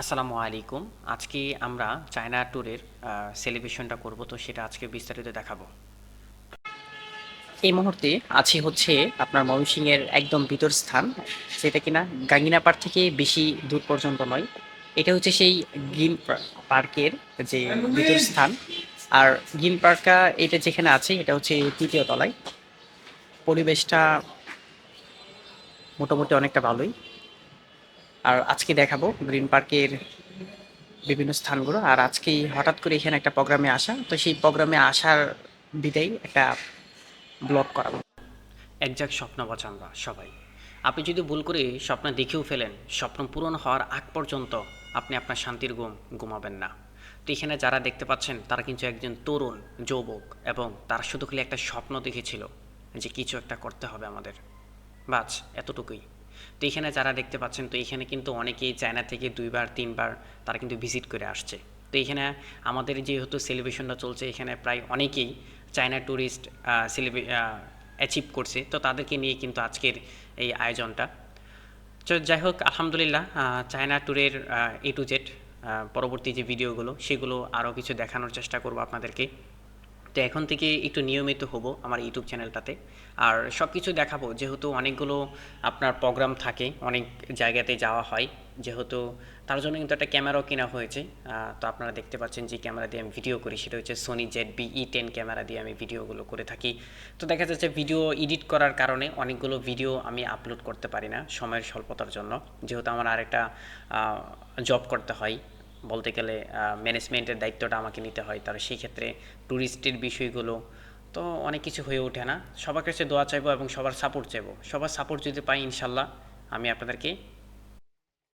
আসসালামু আলাইকুম। আজকে আমরা চায়না ট্যুরের সেলিব্রেশনটা করব। তো সেটা আজকে বিস্তারিত দেখাবো। এই মুহূর্তে আছি হচ্ছে আপনার ময়মনসিংহের একদম ভিতর স্থান সেটা কিনা গাঙ্গিনা পার্ক থেকে বেশি দূর পর্যন্ত নয়। এটা হচ্ছে সেই গ্রিন পার্কের যে ভিতর স্থান। আর গ্রিন পার্কটা এটা যেখানে আছে, এটা হচ্ছে তৃতীয় তলায়। পরিবেশটা মোটামুটি অনেকটা ভালোই। আর আজকে দেখাবো গ্রিন পার্কের বিভিন্ন স্থানগুলো। আর আজকে হঠাৎ করে এখানে একটা প্রোগ্রামে আসা, তো সেই প্রোগ্রামে আসার বিদায় একটা ব্লগ করাবো। একজাক স্বপ্ন বাঁচানবা সবাই। আপনি যদি ভুল করে স্বপ্ন দেখেও ফেলেন, স্বপ্ন পূরণ হওয়ার আগ পর্যন্ত আপনি আপনার শান্তির ঘুম ঘুমাবেন না। তো এখানে যারা দেখতে পাচ্ছেন, তারা কিন্তু একজন তরুণ, যৌবক এবং তারা শুধু খালি একটা স্বপ্ন দেখেছিল যে কিছু একটা করতে হবে আমাদের। বাস এতটুকুই। তো এখানে যারা দেখতে পাচ্ছেন, তো এখানে কিন্তু অনেকেই চায়না থেকে দুইবার, তিনবার তারা কিন্তু ভিজিট করে আসছে। তো এখানে আমাদের যেহেতু সেলিব্রেশনটা চলছে, এখানে প্রায় অনেকেই চায়না ট্যুরিস্ট সেলিব্রে অ্যাচিভ করছে। তো তাদেরকে নিয়ে কিন্তু আজকের এই আয়োজনটা। তো যাই হোক, আলহামদুলিল্লাহ চায়না ট্যুরের এ টু জেড পরবর্তী যে ভিডিওগুলো সেগুলো আরও কিছু দেখানোর চেষ্টা করব আপনাদেরকে। তো এখন থেকে একটু নিয়মিত হব আমার ইউটিউব চ্যানেলটাতে আর সব কিছু দেখাবো, যেহেতু অনেকগুলো আপনার প্রোগ্রাম থাকে, অনেক জায়গাতে যাওয়া হয়, যেহেতু তার জন্য কিন্তু একটা ক্যামেরাও কেনা হয়েছে। তো আপনারা দেখতে পাচ্ছেন যে ক্যামেরা দিয়ে আমি ভিডিও করি, সেটা হচ্ছে Sony Z V E ten camera দিয়ে আমি ভিডিওগুলো করে থাকি। তো দেখা যাচ্ছে ভিডিও এডিট করার কারণে অনেকগুলো ভিডিও আমি আপলোড করতে পারি না সময়ের স্বল্পতার জন্য। যেহেতু আমার আরেকটা জব করতে হয় বলতে গেলে ম্যানেজমেন্টের দায়িত্বটা আমাকে নিতে হয়। তার সেই ক্ষেত্রে ট্যুরিস্টের বিষয়গুলো তো অনেক কিছু হয়ে ওঠে না। সবার কাছে দোয়া চাইব এবং সবার সাপোর্ট চাইব। সবার সাপোর্ট যদি পাই ইনশাল্লাহ, আমি আপনাদেরকে